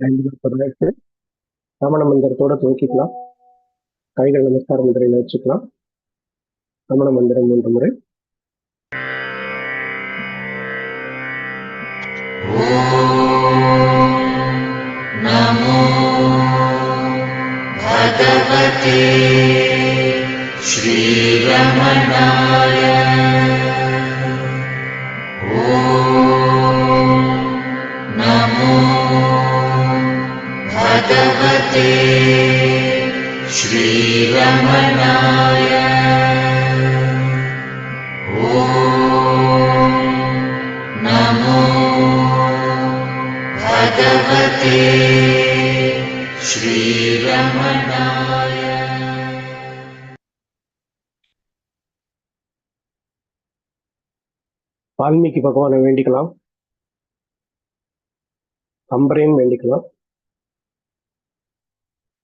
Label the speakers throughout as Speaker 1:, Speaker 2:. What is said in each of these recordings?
Speaker 1: ஐந்து பதினெட்டு ரமண மந்திரத்தோட துவக்கிக்கலாம் கைகள் நமஸ்கார முதிரையில் வச்சுக்கலாம் ரமண மந்திரம் மூன்று முறை
Speaker 2: नमो भगवते श्रीरमणाय
Speaker 1: வால்மீகி பகவானை வேண்டிக்கலாம். அம்பரையும் வேண்டிக்கலாம்.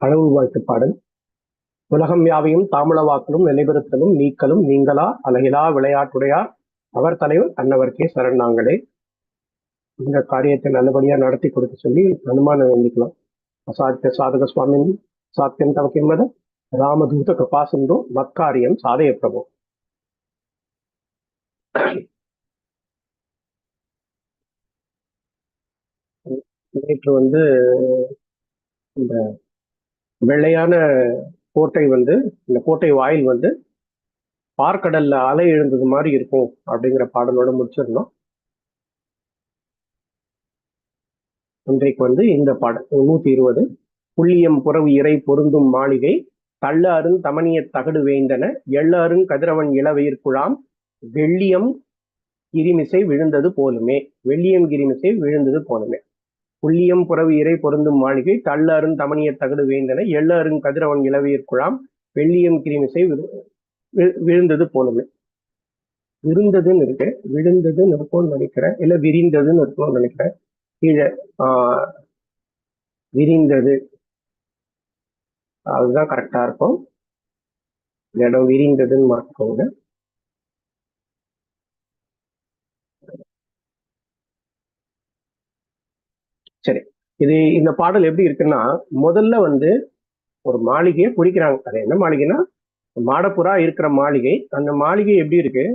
Speaker 1: கடவுள் வாழ்த்து பாடல். உலகம் யாவையும் தாமிளவாக்கலும் நிலைபெறுத்தலும் நீக்கலும் நீங்களா? அழகிலா விளையாட்டுடையார் அவர் தலைவர் அன்னவர்க்கே சரண் நாங்களே. இந்த காரியத்தை நல்லபடியா நடத்தி கொடுக்க சொல்லி ஹனுமான வேண்டிக்கலாம் அசாத்திய சாதக சுவாமி சாத்தியம் தமக்கு கிம்மத ராமதூத கபாசந்தோ மக்காரியம் சாதய பிரபு. நேற்று வந்து இந்த வெள்ளையான கோட்டை வந்து இந்த கோட்டை வாயில் வந்து பார்க்கடல்ல அலை எழுந்தது மாதிரி இருக்கும் அப்படிங்கிற பாடலோட முடிச்சிருந்தோம் இன்றைக்கு வந்து இந்த பாடல் நூத்தி இருபது. புள்ளியம் புறவு இறை பொருந்தும் மாளிகை தள்ளாரும் தமனிய தகடு வேந்தன எள்ளாறும் கதிரவன் இளவயிர் குழாம் வெள்ளியம் கிரிமிசை விழுந்தது போலுமே வெள்ளியம் கிரிமிசை விழுந்தது போலுமே. புள்ளியம் புறவு இறை பொருந்தும் மாளிகை தள்ளாறும் தமணிய தகடு வேந்தன எள்ளாறும் கதிரவன் இளவயிர் குழாம் வெள்ளியம் கிரிமிசை விழு- விழுந்தது போனது. விருந்ததுன்னு இருக்கு. விழுந்ததுன்னு இருக்கும்னு நினைக்கிறேன். இல்ல விரிந்ததுன்னு இருக்கும்னு நினைக்கிறேன். கீழே விரிந்தது. அதுதான் கரெக்டா இருக்கும். இந்த இடம் விரிந்ததுன்னு மாற்றுக்கோங்க சரி. இது இந்த பாடல் எப்படி இருக்குன்னா முதல்ல வந்து ஒரு மாளிகையை குறிக்கிறாங்க. அது என்ன மாளிகைன்னா மாடப்புறா இருக்கிற மாளிகை. அந்த மாளிகை எப்படி இருக்கு?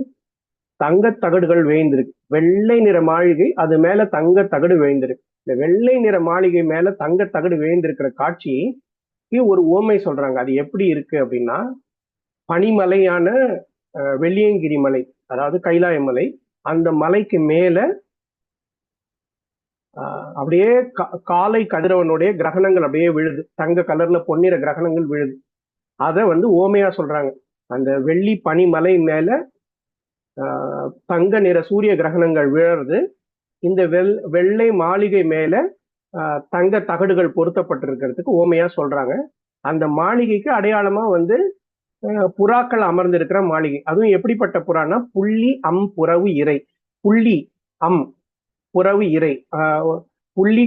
Speaker 1: தங்க தகடுகள் வேய்ந்திருக்கு. வெள்ளை நிற மாளிகை அது மேல தங்க தகடு வேய்ந்திருக்கு. இந்த வெள்ளை நிற மாளிகை மேல தங்க தகடு வேய்ந்திருக்கிற காட்சி ஒரு ஓமை சொல்றாங்க. அது எப்படி இருக்கு அப்படின்னா பனிமலையான வெள்ளியங்கிரி மலை அதாவது கைலாய மலை அந்த மலைக்கு மேல அப்படியே காலை கதிரவனுடைய கிரகணங்கள் அப்படியே விழுது. தங்க கலர்ல பொன்னிற கிரகணங்கள் விழுது. அதை வந்து ஓமையா சொல்றாங்க. அந்த வெள்ளி பனிமலை மேல ஆஹ், தங்க நிற சூரிய கிரகணங்கள் விழறது. இந்த வெள் வெள்ளை மாளிகை மேல ஆஹ், தங்க தகடுகள் பொருத்தப்பட்டிருக்கிறதுக்கு ஓமையா சொல்றாங்க. அந்த மாளிகைக்கு அடையாளமா வந்து புறாக்கள் அமர்ந்திருக்கிற மாளிகை. அதுவும் எப்படிப்பட்ட புறான்னா புள்ளி அம் புறவு இறை. புள்ளி அம் புறவு இறை ஆஹ், புள்ளி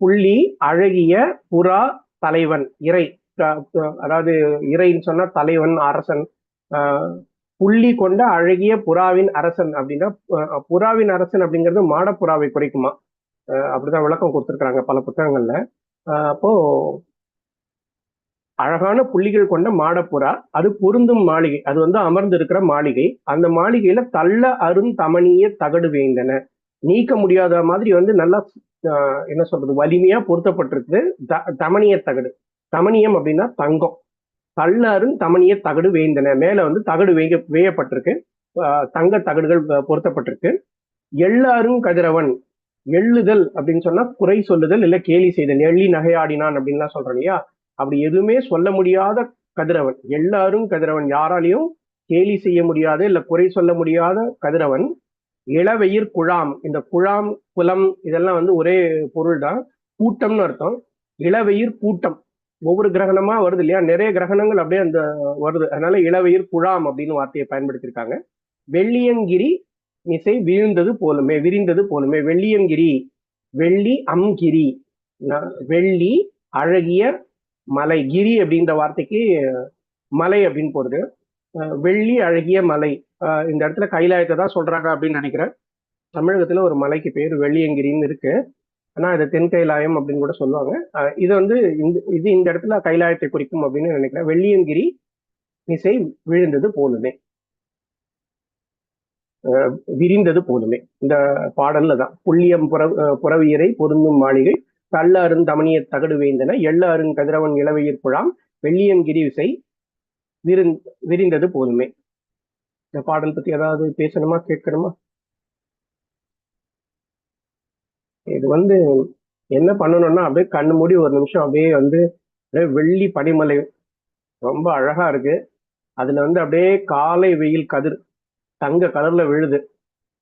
Speaker 1: புள்ளி அழகிய புறா தலைவன் இறை அதாவது இறைன்னு சொன்னா தலைவன் அரசன் ஆஹ், புள்ளி கொண்ட அழகிய புறாவின் அரசன் அப்படின்னா புறாவின் அரசன் அப்படிங்கிறது மாடப்புறாவை குறைக்குமா? அப்படிதான் விளக்கம் கொடுத்துருக்காங்க பல புத்தகங்கள்ல. ஆஹ், அப்போ அழகான புள்ளிகள் கொண்ட மாடப்புறா அது பொருந்தும் மாளிகை அது வந்து அமர்ந்து இருக்கிற மாளிகை. அந்த மாளிகையில தள்ள அருந்தமனிய தகடு வேந்தன. நீக்க முடியாத மாதிரி வந்து நல்லா என்ன சொல்றது வலிமையா பொருத்தப்பட்டிருக்கு த- தமனிய தகடு. தமனியம் அப்படின்னா தங்கம். தள்ளாரும் தமனிய தகடு வேந்தன. மேல வந்து தகடு வேக வேயப்பட்டிருக்கு. தங்க தகடுகள் பொருத்தப்பட்டிருக்கு. எல்லாரும் கதிரவன். எள்ளுதல் அப்படின்னு சொன்னா குறை சொல்லுதல் இல்ல கேலி செய்தல். எள்ளி நகையாடினான் அப்படின்லாம் சொல்றோம் இல்லையா? அப்படி எதுவுமே சொல்ல முடியாத கதிரவன். எல்லாரும் கதிரவன். யாராலையும் கேலி செய்ய முடியாத இல்ல குறை சொல்ல முடியாத கதிரவன். இளவெயிர் குழாம். இந்த குழாம் குலம் இதெல்லாம் வந்து ஒரே பொருள் தான் கூட்டம்னு அர்த்தம். இளவெயிர் கூட்டம். ஒவ்வொரு கிரகணமா வருது இல்லையா? நிறைய கிரகணங்கள் அப்படியே அந்த வருது. அதனால இளவெயிர் குழாம் அப்படின்னு வார்த்தையை பயன்படுத்தியிருக்காங்க வெள்ளியங்கிரி மிசை வீழ்ந்தது போலுமே விரிந்தது போலுமே. வெள்ளியங்கிரி வெள்ளி அம்கிரி. வெள்ளி அழகிய மலை. கிரி அப்படின்ற வார்த்தைக்கு மலை அப்படின்னு போடுது. வெள்ளி அழகிய மலை. இந்த இடத்துல கைலாயத்தை தான் சொல்றாங்க அப்படின்னு நினைக்கிறேன். தமிழகத்துல ஒரு மலைக்கு பேர் வெள்ளியங்கிரின்னு இருக்கு. ஆனா இது தென் கைலாயம் அப்படின்னு கூட சொல்லுவாங்க. இது வந்து இந்த இது இந்த இடத்துல கைலாயத்தை குறிக்கும் அப்படின்னு நினைக்கிறேன். வெள்ளியங்கிரி இசை விழுந்தது போலுமே. விரிந்தது போலுமே. இந்த பாடல்ல தான். புள்ளியம் புற புறவியரை பொருந்தும் மாளிகை தள்ள அருந்தமணிய தகடு வேந்தன எள்ள அருண் கதிரவன் இளவயிர் புழாம் வெள்ளியங்கிரி விசை விரிந்தது போலுமே. இந்த பாடல் பத்தி ஏதாவது பேசணுமா கேட்கணுமா? இது வந்து என்ன பண்ணணும்னா அப்படியே கண்ணு மூடி ஒரு நிமிஷம் அப்படியே வந்து அப்படியே வெள்ளி பனிமலை ரொம்ப அழகா இருக்கு. அதுல வந்து அப்படியே காலை வெயில் கதிர் தங்க கலர்ல விழுது.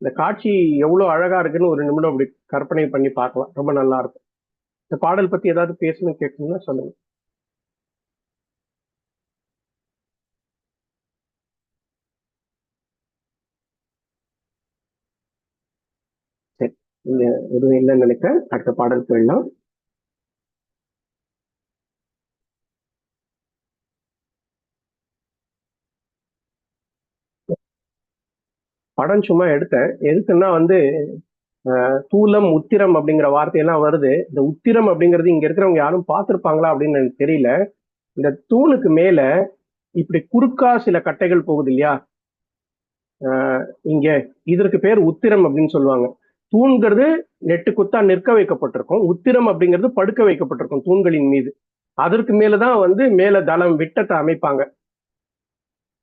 Speaker 1: இந்த காட்சி எவ்வளவு அழகா இருக்குன்னு ஒரு நிமிடம் அப்படி கற்பனை பண்ணி பார்க்கலாம். ரொம்ப நல்லா இருக்கும். இந்த பாடல் பத்தி ஏதாவது பேசணும் கேட்கணும்னா சொல்லுங்க. இந்த எதுவும் இல்லைன்னு நினைக்கிறேன். அடுத்த பாடல் போயிடலாம். படம் சும்மா எடுத்தேன். எதுக்குன்னா வந்து தூலம் உத்திரம் அப்படிங்கிற வார்த்தையெல்லாம் வருது. இந்த உத்திரம் அப்படிங்கிறது இங்க இருக்கிறவங்க யாரும் பார்த்துருப்பாங்களா அப்படின்னு எனக்கு தெரியல. இந்த தூணுக்கு மேல இப்படி குறுக்கா சில கட்டைகள் போகுது இல்லையா? இங்க இதற்கு பேர் உத்திரம் அப்படின்னு சொல்லுவாங்க. தூண்கிறது நெட்டு குத்தா நிற்க வைக்கப்பட்டிருக்கும். உத்திரம் அப்படிங்கிறது படுக்க வைக்கப்பட்டிருக்கும் தூண்களின் மீது. அதற்கு மேலதான் வந்து மேல தளம் விட்டத்தை அமைப்பாங்க.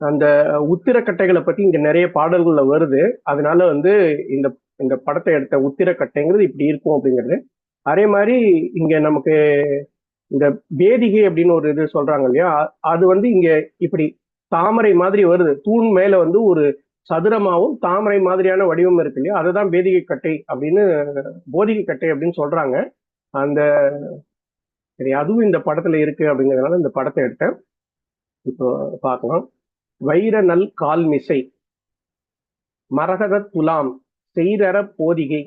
Speaker 1: அந்த உத்திரக்கட்டைகளை பத்தி இங்க நிறைய பாடல்கள்ல வருது. அதனால வந்து இந்த இந்த படத்தை எடுத்த உத்திரக்கட்டைங்கிறது இப்படி இருக்கும் அப்படிங்கிறது. அதே மாதிரி இங்க நமக்கு இந்த வேதிகை அப்படின்னு ஒரு இது சொல்றாங்க இல்லையா? அது வந்து இங்க இப்படி தாமரை மாதிரி வருது. தூண் மேல வந்து ஒரு சதுரமாவும் தாமரை மாதிரியான வடிவம் இருக்கு இல்லையா? அதுதான் வேதிகை கட்டை அப்படின்னு போதிகை கட்டை அப்படின்னு சொல்றாங்க. அந்த சரி அதுவும் இந்த படத்துல இருக்கு அப்படிங்கிறதுனால இந்த படத்தை எடுத்தேன். இப்போ பார்க்கலாம். வைர நல் கால்மிசை மரகத துலாம். செய்தர போதிகை.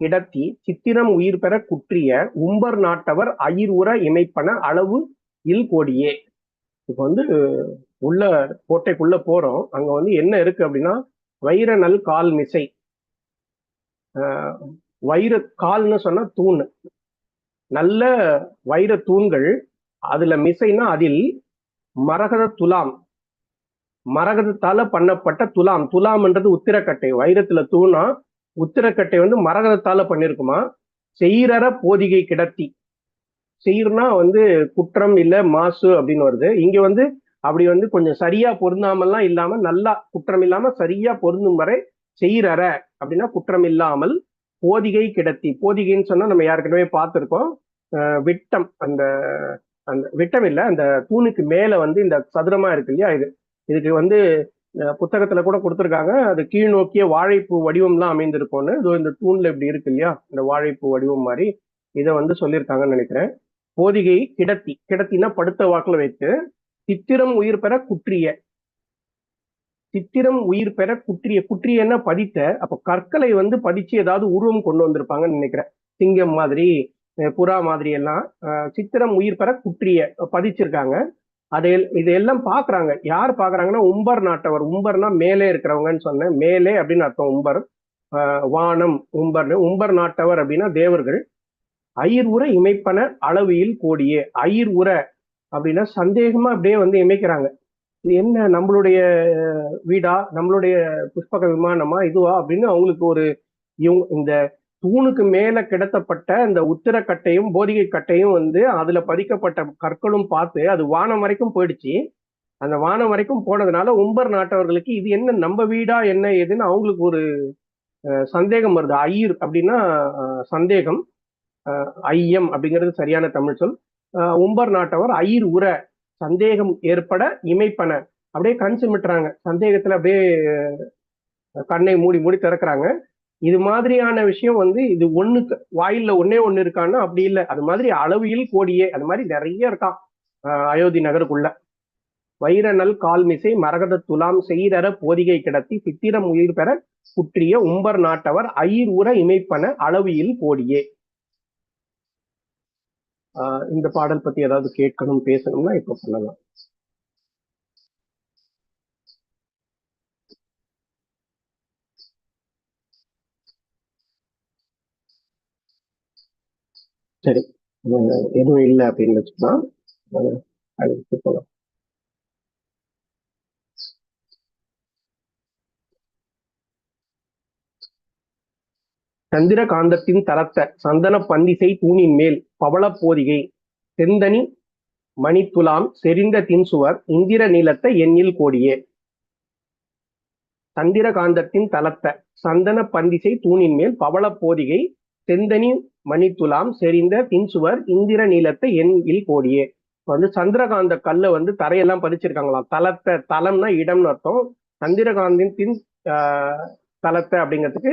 Speaker 1: கிடத்தி சித்திரம் உயிர் பெற குற்றிய. உம்பர் நாட்டவர் அயிர் உர இமைப்பன அளவு இல் கோடியே. இப்போ வந்து உள்ள கோட்டைக்குள்ள போறோம். அங்க வந்து என்ன இருக்கு அப்படின்னா வைர நல் கால் மிசை. ஆஹ் வைர கால்னு சொன்னா தூண். நல்ல வைர தூண்கள் அதுல மிசைனா அதில் மரகத துலாம். மரகதத்தால பண்ணப்பட்ட துலாம். துலாம்ன்றது உத்திரக்கட்டை. வைரத்துல தூணா உத்திரக்கட்டை வந்து மரகதத்தால பண்ணிருக்குமா? செய்யற போதிகை கிடத்தி. செய்யறனா வந்து குற்றம் இல்ல மாசு அப்படின்னு வருது. இங்க வந்து அப்படி வந்து கொஞ்சம் சரியா பொருந்தாமல்லாம் இல்லாம நல்லா குற்றம் இல்லாம சரியா பொருந்தும் வரை செய்யற அப்படின்னா குற்றம் இல்லாமல் போதிகை கிடத்தி. போதிகைன்னு சொன்னா நம்ம யாருக்கிட்டவே பார்த்துருக்கோம். விட்டம். அந்த அந்த விட்டம் இல்ல அந்த தூணுக்கு மேல வந்து இந்த சதுரமா இருக்கு இல்லையா? இது இதுக்கு வந்து புத்தகத்துல கூட கொடுத்துருக்காங்க. அது கீழ் நோக்கிய வாழைப்பூ வடிவம்லாம் அமைந்திருக்கும்னு. இதோ இந்த தூண்ல இப்படி இருக்கு இல்லையா? இந்த வாழைப்பூ வடிவம் மாதிரி. இதை வந்து சொல்லியிருக்காங்கன்னு நினைக்கிறேன். போதிகை கிடத்தி கிடத்தினா படுத்த வாக்குல வைத்து சித்திரம் உயிர் பெற குற்றிய. சித்திரம் உயிர் பெற குற்றிய. குற்றியன்னா பதித்த. அப்ப கற்களை வந்து பதிச்சு ஏதாவது உருவம் கொண்டு வந்திருப்பாங்கன்னு நினைக்கிறேன். சிங்கம் மாதிரி புறா மாதிரி எல்லாம் சித்திரம் உயிர் பெற குற்றிய பதிச்சிருக்காங்க. அதை இதையெல்லாம் பாக்குறாங்க. யார் பாக்குறாங்கன்னா உம்பர் நாட்டவர். உம்பர்னா மேலே இருக்கிறவங்கன்னு சொன்னேன். மேலே அப்படின்னு அர்த்தம் உம்பர். ஆஹ் வானம் உம்பர்னு. உம்பர் நாட்டவர் அப்படின்னா தேவர்கள். ஐயர் உர இமைப்பன அளவியில் கோடியே. ஐயர் உர அப்படின்னா சந்தேகமா அப்படியே வந்து இமைக்கிறாங்க. இது என்ன நம்மளுடைய வீடா? நம்மளுடைய புஷ்பக விமானமா? இதுவா? அப்படின்னு அவங்களுக்கு ஒரு இவங்க இந்த தூணுக்கு மேல கிடத்தப்பட்ட இந்த உத்திரக்கட்டையும் போதிகை கட்டையும் வந்து அதுல பதிக்கப்பட்ட கற்களும் பார்த்து அது வானம் வரைக்கும் போயிடுச்சு. அந்த வானம் வரைக்கும் போனதுனால உம்பர் நாட்டவர்களுக்கு இது என்ன நம்ம வீடா என்ன ஏதுன்னு அவங்களுக்கு ஒரு சந்தேகம் வருது. ஐயர் அப்படின்னா சந்தேகம். ஐயம் அப்படிங்கிறது சரியான தமிழ் சொல். உம்பர் நாட்டவர் ஐர் உர சந்தேகம் ஏற்பட இமைப்பன. அப்படியே கண் சிமிட்டுறாங்க. சந்தேகத்துல அப்படியே கண்ணை மூடி மூடி திறக்கிறாங்க. இது மாதிரியான விஷயம் வந்து இது ஒண்ணுக்கு வாயில்ல ஒன்னே ஒண்ணு இருக்கான்னா அப்படி இல்லை. அது மாதிரி அளவியல் கோடியே அது மாதிரி நிறைய இருக்கான் அஹ், அயோத்தி நகருக்குள்ள. வைரநல் கால்மிசை மரகத துலாம் செய்தர போதிகை கிடத்தி சித்திரம் உயிர் பெற குற்றிய உம்பர் நாட்டவர் அயிர் உர இமைப்பன அளவியில் கோடியே. இந்த பாடல் பத்தி ஏதாவது கேட்கணும் பேசணும்னா இப்ப சொல்லலாம் சரி. எதுவும் இல்லை அப்படின்னு வச்சுக்கலாம். அஹ் அடுத்து சந்திர காந்தத்தின் தரத்த சந்தன பந்திசை தூணின் மேல் பவள போதிகை செந்தனி மணித்துலாம் செறிந்த தின்சுவர் இந்திர நீலத்த எண்ணில் கோடியே. சந்திர காந்தத்தின் தலத்த சந்தன பந்திசை தூணின் மேல் பவள போதிகை செந்தனி மணித்துலாம் செறிந்த தின்சுவர் இந்திர நீலத்த எண்ணில் கோடியே. வந்து சந்திரகாந்த கல்லை வந்து தரையெல்லாம் பதிச்சிருக்காங்களாம். தலத்த தலம்னா இடம்னு அர்த்தம். சந்திரகாந்தின் தின் ஆஹ், அப்படிங்கிறதுக்கு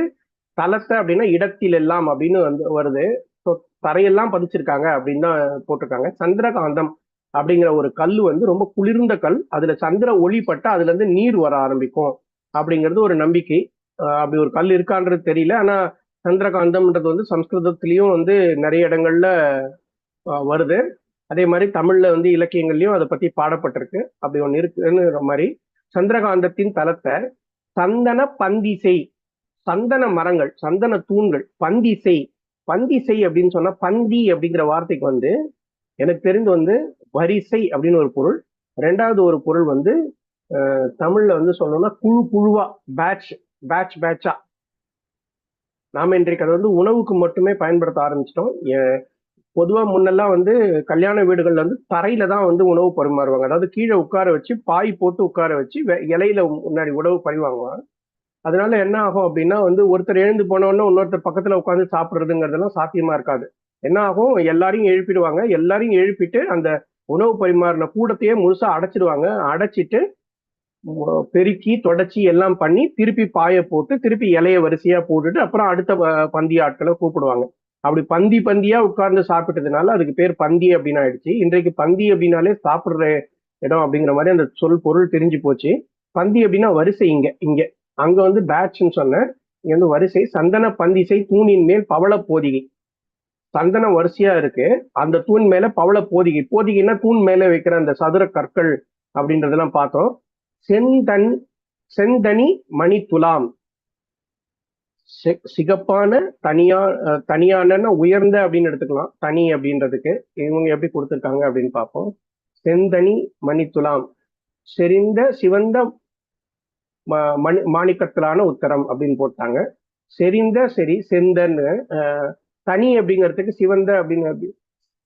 Speaker 1: தளத்தை அப்படின்னா இடத்தில் எல்லாம் அப்படின்னு வந்து வருது. ஸோ தரையெல்லாம் பதிச்சிருக்காங்க அப்படின்னு தான் போட்டிருக்காங்க. சந்திரகாந்தம் அப்படிங்கிற ஒரு கல் வந்து ரொம்ப குளிர்ந்த கல். அதுல சந்திர ஒளி பட்டா அதுல இருந்து நீர் வர ஆரம்பிக்கும் அப்படிங்கிறது ஒரு நம்பிக்கை. அப்படி ஒரு கல் இருக்கான்றது தெரியல. ஆனா சந்திரகாந்தம்ன்றது வந்து சம்ஸ்கிருதத்திலயும் வந்து நிறைய இடங்கள்ல வருது. அதே மாதிரி தமிழ்ல வந்து இலக்கியங்கள்லயும் அதை பத்தி பாடப்பட்டிருக்கு. அப்படி ஒன்று இருக்குங்கிற மாதிரி சந்திரகாந்தத்தின் தலத்தை சந்தன பந்திசை சந்தன மரங்கள் சந்தன தூண்கள் பந்திசை. பந்திசை அப்படின்னு சொன்னா பந்தி அப்படிங்கிற வார்த்தைக்கு வந்து எனக்கு தெரிந்து வந்து வரிசை அப்படின்னு ஒரு பொருள். ரெண்டாவது ஒரு பொருள் வந்து தமிழ்ல வந்து சொல்லணும்னா குழு குழுவா பேட்ச் பேட்ச் பேட்சா நாம இன்றைக்கு அதை வந்து உணவுக்கு மட்டுமே பயன்படுத்த ஆரம்பிச்சிட்டோம். பொதுவா முன்னெல்லாம் வந்து கல்யாண வீடுகள்ல வந்து தரையில தான் வந்து உணவு பரிமாறுவாங்க. அதாவது கீழே உட்கார வச்சு பாய் போட்டு உட்கார வச்சு இலையில முன்னாடி உணவு பரிவாங்குவாங்க அதனால என்ன ஆகும் அப்படின்னா வந்து ஒருத்தர் எழுந்து போன இன்னொருத்தர் பக்கத்துல உட்காந்து சாப்பிடுறதுங்கிறதெல்லாம் சாத்தியமா இருக்காது. என்ன ஆகும்? எல்லாரையும் எழுப்பிடுவாங்க. எல்லாரையும் எழுப்பிட்டு அந்த உணவு பரிமாறின கூடத்தையே முழுசா அடைச்சிடுவாங்க. அடைச்சிட்டு பெருக்கி தொடச்சி எல்லாம் பண்ணி திருப்பி பாய போட்டு திருப்பி இலைய வரிசையா போட்டுட்டு அப்புறம் அடுத்த பந்தி ஆட்களை கூப்பிடுவாங்க. அப்படி பந்தி பந்தியா உட்கார்ந்து சாப்பிட்டதுனால அதுக்கு பேர் பந்தி அப்படின்னு ஆயிடுச்சு. இன்றைக்கு பந்தி அப்படின்னாலே சாப்பிடுற இடம் அப்படிங்கிற மாதிரி அந்த சொல் பொருள் தெரிஞ்சு போச்சு. பந்தி அப்படின்னா வரிசை இங்க இங்க. அங்க வந்து பேட்ச்னு சொன்னேன். இங்க வந்து வரிசை சந்தன பந்திசை தூணின் மேல் பவள போதிகை. சந்தனம் வரிசையா இருக்கு. அந்த தூண் மேல பவள போதிகை. போதிகைன்னா தூண் மேல வைக்கிற அந்த சதுர கற்கள் அப்படின்றதெல்லாம் பார்த்தோம். செந்தன் செந்தனி மணி துலாம் சிகப்பான தனியா தனியான உயர்ந்த அப்படின்னு எடுத்துக்கலாம். தனி அப்படின்றதுக்கு. இவங்க எப்படி கொடுத்துருக்காங்க அப்படின்னு பார்ப்போம். செந்தனி மணி துலாம் செறிந்த சிவந்த மணி மாணிக்கத்திலான உத்தரம் அப்படின்னு போட்டாங்க. செறிந்த சரி செந்தன்னு தனி அப்படிங்கிறதுக்கு சிவந்த அப்படின்னு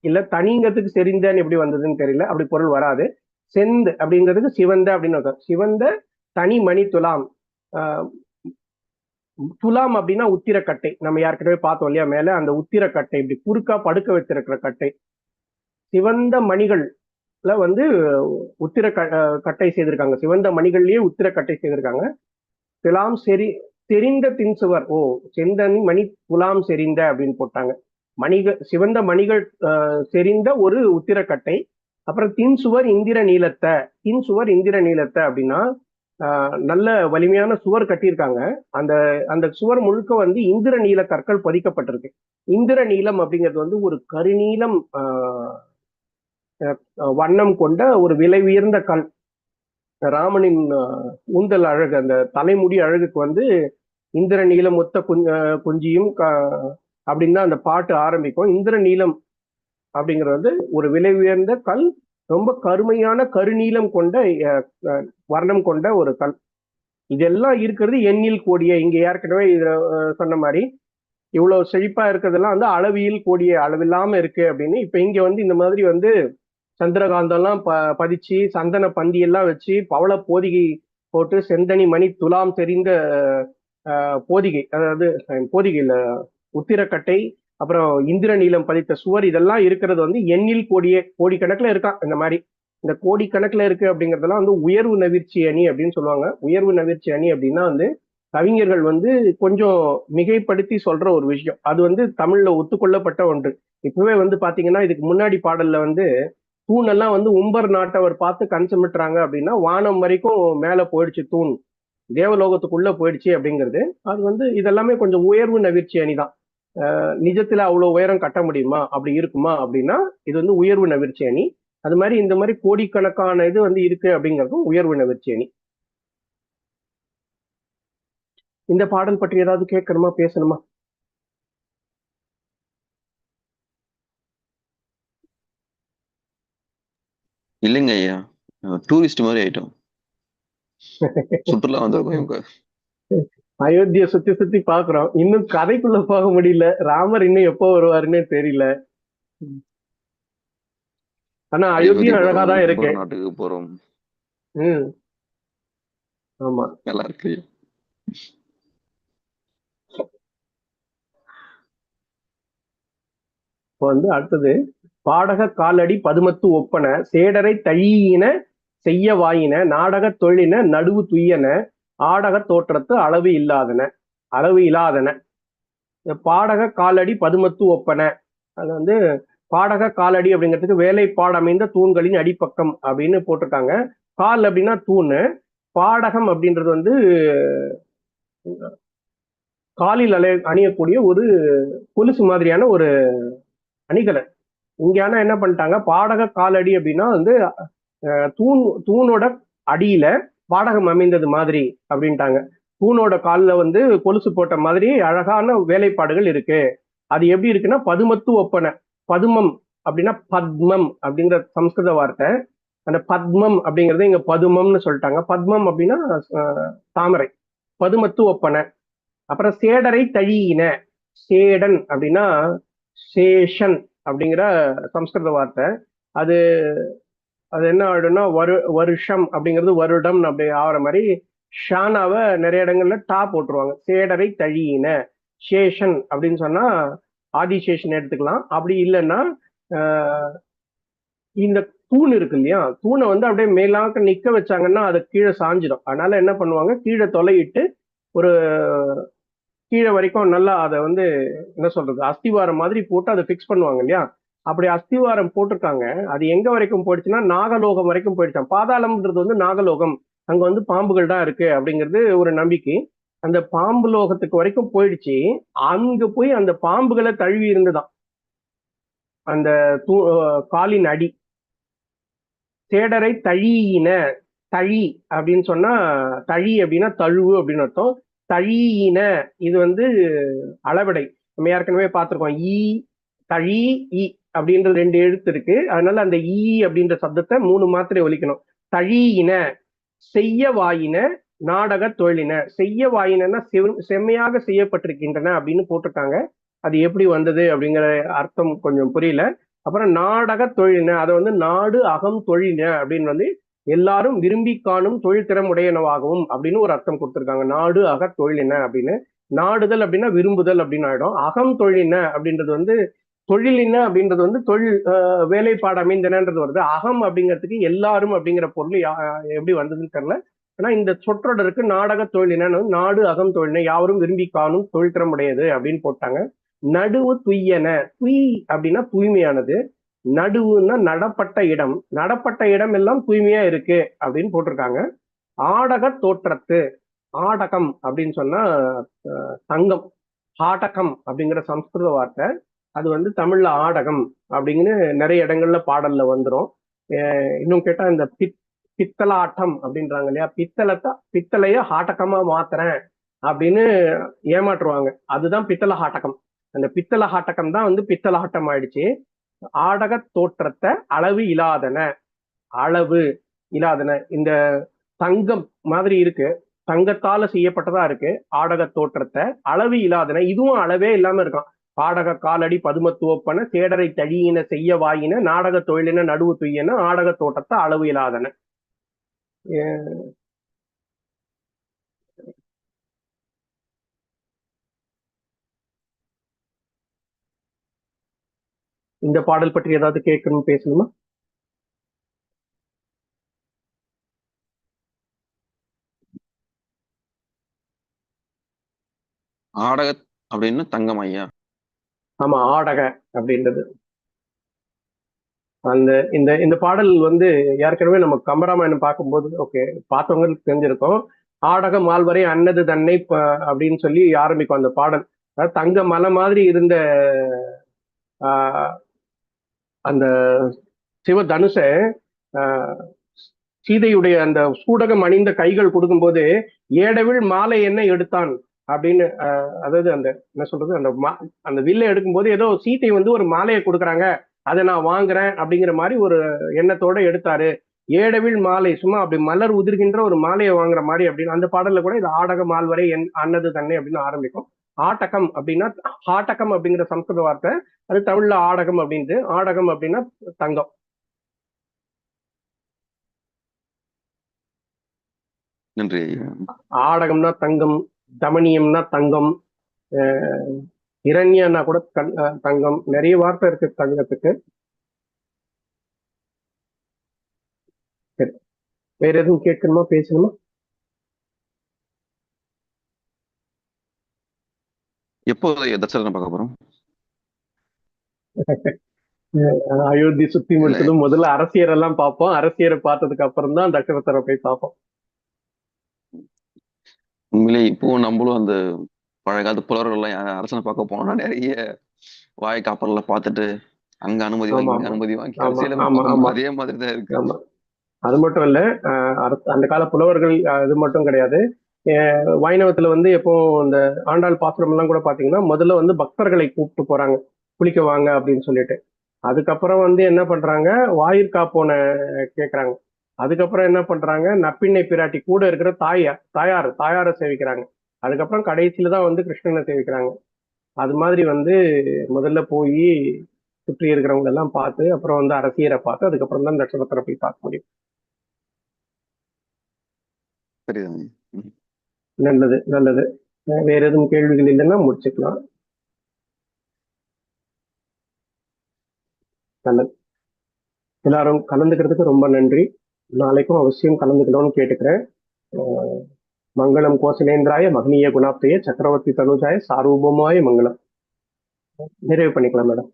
Speaker 1: இல்ல தனிங்கிறதுக்கு செறிந்தன்னு எப்படி வந்ததுன்னு தெரியல அப்படி பொருள் வராது. செந்து அப்படிங்கிறதுக்கு சிவந்த அப்படின்னு சிவந்த தனி மணி துலாம். ஆஹ் துலாம் அப்படின்னா உத்திரக்கட்டை. நம்ம யாருக்கிட்டவே பார்த்தோம் இல்லையா மேல அந்த உத்திரக்கட்டை இப்படி குறுக்கா படுக்க வச்சிருக்கிற கட்டை. சிவந்த மணிகள் வந்து உத்திர கட்டை செய்திருக்காங்க. சிவந்த மணிகள்லயே உத்திர கட்டை செய்திருக்காங்க. துலாம் செரி தெரிந்த தின்சுவர் ஓ செந்தன் மணி துலாம் செறிந்த அப்படின்னு போட்டாங்க. மணிகள் சிவந்த மணிகள் ஆஹ் செறிந்த ஒரு உத்திரக்கட்டை. அப்புறம் தின் சுவர் இந்திர நீலத்தை. தின் சுவர் இந்திர நீலத்தை அப்படின்னா ஆஹ் நல்ல வலிமையான சுவர் கட்டியிருக்காங்க. அந்த அந்த சுவர் முழுக்க வந்து இந்திர நீல கற்கள் பதிக்கப்பட்டிருக்கு. இந்திர நீலம் அப்படிங்கிறது வந்து ஒரு கருநீலம் ஆஹ் வண்ணம் கொண்ட ஒரு விலை உயர்ந்த கல். ராமனின் ஊந்தல் அழகு அந்த தலைமுடி அழகுக்கு வந்து இந்திர நீளம் ஒத்த குஞ் குஞ்சியும் க- அப்படின்னு தான் அந்த பாட்டு ஆரம்பிக்கும். இந்திர நீளம் அப்படிங்கிறது வந்து ஒரு விலை உயர்ந்த கல் ரொம்ப கருமையான கருநீளம் கொண்ட வர்ணம் கொண்ட ஒரு கல். இதெல்லாம் இருக்கிறது எண்ணில் கோடிய. இங்க ஏற்கனவே இதுல சொன்ன மாதிரி இவ்வளவு செழிப்பா இருக்கிறதெல்லாம் வந்து அளவியல் கோடிய அளவில்லாம இருக்கு அப்படின்னு. இப்ப இங்க வந்து இந்த மாதிரி வந்து சந்திரகாந்தம்லாம் ப பதிச்சு சந்தன பந்தி எல்லாம் வச்சு பவள போதிகை போட்டு செந்தனி மணி துலாம் தெரிந்த போதிகை அதாவது போதிகையில் உத்திரக்கட்டை அப்புறம் இந்திர நீளம் பதித்த சுவர் இதெல்லாம் இருக்கிறது வந்து எண்ணில் கோடியே கோடிக்கணக்கில் இருக்கான் இந்த மாதிரி. இந்த கோடிக்கணக்கில் இருக்கு அப்படிங்கிறதெல்லாம் வந்து உயர்வு நவிர்ச்சி அணி அப்படின்னு சொல்லுவாங்க. உயர்வு நவிர்ச்சி அணி அப்படின்னா வந்து கவிஞர்கள் வந்து கொஞ்சம் மிகைப்படுத்தி சொல்ற ஒரு விஷயம். அது வந்து தமிழ்ல ஒத்துக்கொள்ளப்பட்ட ஒன்று. இப்பவே வந்து பாத்தீங்கன்னா இதுக்கு முன்னாடி பாடல்ல வந்து தூண் எல்லாம் வந்து உம்பர் நாட்டவர் பார்த்து கண் சுமிட்டுறாங்க அப்படின்னா வானம் வரைக்கும் மேல போயிடுச்சு தூண். தேவலோகத்துக்குள்ள போயிடுச்சு அப்படிங்கிறது. அது வந்து இதெல்லாமே கொஞ்சம் உயர்வு நவிர்ச்சி அணிதான். நிஜத்துல அவ்வளவு உயரம் கட்ட முடியுமா? அப்படி இருக்குமா? அப்படின்னா இது வந்து உயர்வு நவிர்ச்சி அணி. அது மாதிரி இந்த மாதிரி கோடிக்கணக்கான இது வந்து இருக்கு அப்படிங்கிறதும் உயர்வு நவிர்ச்சி அணி. இந்த பாடல் பற்றி ஏதாவது கேட்கணுமா? பேசணுமா?
Speaker 3: இல்லைங்க ஐயா. டூரிஸ்ட் மாதிரி ஆயிட்டோம். சுற்றுலா வந்திருக்கோம்
Speaker 1: அயோத்தியை சுத்தி சுத்தி பாக்குறோம். இன்னும் கதைக்குள்ள போக முடியல. ராமர் இன்னும் எப்போ வருவாருன்னே தெரியல. ஆனா அயோத்தியும் அழகா தான் இருக்கு.
Speaker 3: நாட்டுக்கு போறோம்.
Speaker 1: ம். ஆமா.
Speaker 3: நல்லா இருக்கு.
Speaker 1: இப்போ வந்து அடுத்தது. பாடக காலடி பதுமத்து ஒப்பன சேடரை தழியின செய்ய வாயின நாடக தொழின நடுவு துய்யன ஆடக தோற்றத்து அளவு இல்லாதன அளவு இல்லாதன இந்த பாடக காலடி பதுமத்து ஒப்பன. அது வந்து பாடக காலடி அப்படிங்கிறதுக்கு வேலைப்பாடு அமைந்த தூண்களின் அடிப்பக்கம் அப்படின்னு போட்டிருக்காங்க. கால் அப்படின்னா தூண். பாடகம் அப்படின்றது வந்து காலில் அலை அணியக்கூடிய ஒரு கொலுசு மாதிரியான ஒரு அணிகலன். இங்க ஆனா என்ன பண்ணிட்டாங்க? பாடக காலடி அப்படின்னா வந்து தூண் தூணோட அடியில பாடகம் அமைந்தது மாதிரி அப்படின்ட்டாங்க. தூணோட காலில் வந்து கொலுசு போட்ட மாதிரி அழகான வேலைப்பாடுகள் இருக்கு. அது எப்படி இருக்குன்னா பதுமத்து ஒப்பனை பதுமம் அப்படின்னா பத்மம் அப்படிங்கிற சம்ஸ்கிருத வார்த்தை. அந்த பத்மம் அப்படிங்கிறது இங்க பதுமம்னு சொல்லிட்டாங்க. பத்மம் அப்படின்னா தாமரை. பதுமத்து ஒப்பனை. அப்புறம் சேடரை தழியின சேடன் அப்படின்னா சேஷன். அப்படிங்கிற சம்ஸ்கிருத வார்த்தை. அது அது என்ன ஆயிடும்னா வரு வருஷம் அப்படிங்கிறது வருடம் அப்படி ஆகிற மாதிரி ஷானாவை நிறைய இடங்கள்ல டா போட்டுருவாங்க. சேடரை தழியின சேஷன் அப்படின்னு சொன்னா ஆதிசேஷன் எடுத்துக்கலாம். அப்படி இல்லைன்னா ஆஹ், இந்த தூண் இருக்கு இல்லையா? தூணை வந்து அப்படியே மேலாக்க நிக்க வச்சாங்கன்னா அது கீழே சாஞ்சிடும். அதனால என்ன பண்ணுவாங்க? கீழே தொலையிட்டு ஒரு கீழே வரைக்கும் நல்லா அதை வந்து என்ன சொல்றது அஸ்திவாரம் மாதிரி போட்டு அதை ஃபிக்ஸ் பண்ணுவாங்க இல்லையா? அப்படி அஸ்திவாரம் போட்டிருக்காங்க. அது எங்க வரைக்கும் போயிடுச்சுன்னா நாகலோகம் வரைக்கும் போயிடுச்சாம். பாதாளம்ன்றது வந்து நாகலோகம். அங்க வந்து பாம்புகள் தான் இருக்கு அப்படிங்கிறது ஒரு நம்பிக்கை. அந்த பாம்பு லோகத்துக்கு வரைக்கும் போயிடுச்சு. அங்க போய் அந்த பாம்புகளை தழுவி இருந்துதான். அந்த தூ- காலின் அடி. தேடரை தழியின தழி அப்படின்னு சொன்னா தழி அப்படின்னா தழுவு அப்படின்னு அர்த்தம். தழியின இது வந்து அளவடை. நம்ம ஏற்கனவே பார்த்திருக்கோம். ஈ தழி இ அப்படின்ற ரெண்டு எழுத்து இருக்கு. அதனால அந்த ஈ அப்படின்ற சப்தத்தை மூணு மாத்திரை ஒலிக்கணும் தழியின செய்ய வாயின நாடக தொழிலின. செய்ய வாயினா செம்மையாக செய்யப்பட்டிருக்கின்றன அப்படின்னு போட்டிருக்காங்க. அது எப்படி வந்தது அப்படிங்கிற அர்த்தம் கொஞ்சம் புரியல. அப்புறம் நாடக தொழிலின அதை வந்து நாடு அகம் தொழிலின அப்படின்னு வந்து எல்லாரும் விரும்பி காணும் தொழில் திறமுடையனவாகவும் அப்படின்னு ஒரு அர்த்தம் கொடுத்துருக்காங்க. நாடு அக தொழிலின அப்படின்னு? நாடுதல் அப்படின்னா விரும்புதல் அப்படின்னு ஆயிடும். அகம் தொழில் என்ன அப்படின்றது வந்து தொழிலின அப்படின்றது வந்து தொழில் அஹ், வேலைப்பாடு அமைந்தனன்றது வருது. அகம் அப்படிங்கிறதுக்கு எல்லாரும் அப்படிங்கிற பொருள் எப்படி வந்ததுன்னு தெரியல. ஆனா இந்த சொற்றொடருக்கு நாடக தொழிலின நாடு அகம் தொழிலின யாவரும் விரும்பி காணும் தொழில் திறமுடையது அப்படின்னு போட்டாங்க. நடுவு துய்யன துய் அப்படின்னா தூய்மையானது. நடுவுன்னா நடப்பட்ட இடம். நடப்பட்ட இடம் எல்லாம் தூய்மையா இருக்கு அப்படின்னு போட்டிருக்காங்க. ஆடக தோற்றத்து ஆடகம் அப்படின்னு சொன்னா தங்கம் ஆடகம் அப்படிங்கிற சம்ஸ்கிருத வார்த்தை. அது வந்து தமிழ்ல ஆடகம் அப்படின்னு நிறைய இடங்கள்ல பாடல்ல வந்துரும். அஹ், இன்னும் கேட்டா இந்த பித் பித்தலாட்டம் அப்படின்றாங்க இல்லையா? பித்தளத்தை பித்தளைய ஆட்டகமா மாத்துறேன் அப்படின்னு ஏமாற்றுவாங்க. அதுதான் பித்தள ஆட்டகம் அந்த பித்தள ஆட்டகம் தான் வந்து பித்தலாட்டம் ஆயிடுச்சு. ஆடக தோற்றத்தை அளவு இல்லாதன அளவு இல்லாதன இந்த தங்கம் மாதிரி இருக்கு. தங்கத்தால செய்யப்பட்டதா இருக்கு. ஆடக தோற்றத்தை அளவு இல்லாதன இதுவும் அளவே இல்லாம இருக்கான். பாடக காலடி பதுமத்துவப்பன சேடரை தழியின செய்ய வாயின நாடக தொழிலின நடுவு துய்யன ஆடக தோற்றத்தை அளவு இல்லாதன இந்த பாடல் பற்றி ஏதாவது கேட்கணும் பேசணுமா?
Speaker 3: ஆடக அப்படின்னு தங்கம் ஐயா.
Speaker 1: ஆமா ஆடக அப்படின்றது. அந்த இந்த இந்த பாடல் வந்து ஏற்கனவே நம்ம கம்பராமாயணம் பார்க்கும்போது ஓகே பார்த்தவங்களுக்கு தெரிஞ்சிருக்கும். ஆடக மால்வரை அன்னது தன்னை அப்படின்னு சொல்லி ஆரம்பிக்கும் அந்த பாடல். அதாவது தங்க மலை மாதிரி இருந்த அந்த சிவதனுஷ ஆஹ், சீதையுடைய அந்த சூடகம் அணிந்த கைகள் கொடுக்கும்போது ஏடவில் மாலை என்ன எடுத்தான்? அப்படின்னு அதாவது அந்த என்ன சொல்றது அந்த மா- அந்த வில்லை எடுக்கும்போது ஏதோ சீதை வந்து ஒரு மாலையை கொடுக்குறாங்க. அதை நான் வாங்குறேன் அப்படிங்கிற மாதிரி ஒரு எண்ணத்தோட எடுத்தாரு. ஏடவில் மாலை சும்மா அப்படி மலர் உதிர்கின்ற ஒரு மாலையை வாங்குற மாதிரி அப்படின்னு அந்த பாடல்ல கூட இது ஆடக மால்வரை என் அன்னது தன்னை அப்படின்னு ஆரம்பிக்கும். ஆட்டகம் அப்படின்னா ஆட்டகம் அப்படிங்கிற சம்ஸ்கிருத வார்த்தை அது தமிழ்ல ஆடகம் அப்படின்ட்டு. ஆடகம் அப்படின்னா தங்கம்.
Speaker 3: நன்றி
Speaker 1: ஆடகம்னா தங்கம் தமனியம்னா தங்கம் இரண்யன்னா கூட தங்கம். நிறைய வார்த்தை இருக்கு தங்கத்துக்கு. சரி. வேற எதுவும் கேட்கணுமா பேசணுமா?
Speaker 3: எப்போ ஐயா தசரதனை பார்க்க போறோம்?
Speaker 1: அயோத்தி சுத்தி முடிச்சதும் முதல்ல அரசியர் எல்லாம் பார்ப்போம் அரசியரை பார்த்ததுக்கு அப்புறம் தான் தசரதரை போய் பார்ப்போம்
Speaker 3: உண்மையிலே இப்போ நம்மளும் அந்த பழைய காலத்து புலவர்கள் எல்லாம் அரசனை பார்க்க போனோம்னா நிறைய வாய் காப்பர்ல பார்த்துட்டு அங்க அனுமதி வாங்கி. அனுமதி வாங்கி. அதே மாதிரி தான் இருக்கு
Speaker 1: அது மட்டும் இல்ல அந்த கால புலவர்கள் அஹ் இது மட்டும் கிடையாது. வைணவத்துல வந்து எப்போ இந்த ஆண்டாள் பாசுரம் எல்லாம் கூட பாத்தீங்கன்னா முதல்ல வந்து பக்தர்களை கூப்பிட்டு போறாங்க. குளிக்க வாங்க அப்படின்னு சொல்லிட்டு. அதுக்கப்புறம் வந்து என்ன பண்றாங்க? வாயிற் காப்போன கேக்குறாங்க. அதுக்கப்புறம் என்ன பண்றாங்க? நப்பிண்ணை பிராட்டி கூட இருக்கிற தாயார் தாயார் தாயாரை சேவிக்கிறாங்க. அதுக்கப்புறம் கடைசியில தான் வந்து கிருஷ்ணனை சேவிக்கிறாங்க. அது மாதிரி வந்து முதல்ல போய் சுற்றி இருக்கிறவங்க எல்லாம் பார்த்து அப்புறம் வந்து அரசியரை பார்த்து அதுக்கப்புறம் தான் தட்சணத்தரை போய் பார்க்க முடியும். நல்லது நல்லது. வேற எதுவும் கேள்விகள் இல்லைன்னா முடிச்சுக்கலாம். நல்லது எல்லாரும் கலந்துக்கிறதுக்கு ரொம்ப நன்றி. நாளைக்கும் அவசியம் கலந்துக்கணும்னு கேட்டுக்கிறேன். மங்களம் கோசலேந்திராய மகனிய குணாப்தைய சக்கரவர்த்தி தனுஜாய சாரூபமாய மங்களம். நிறைவு பண்ணிக்கலாம் மேடம்.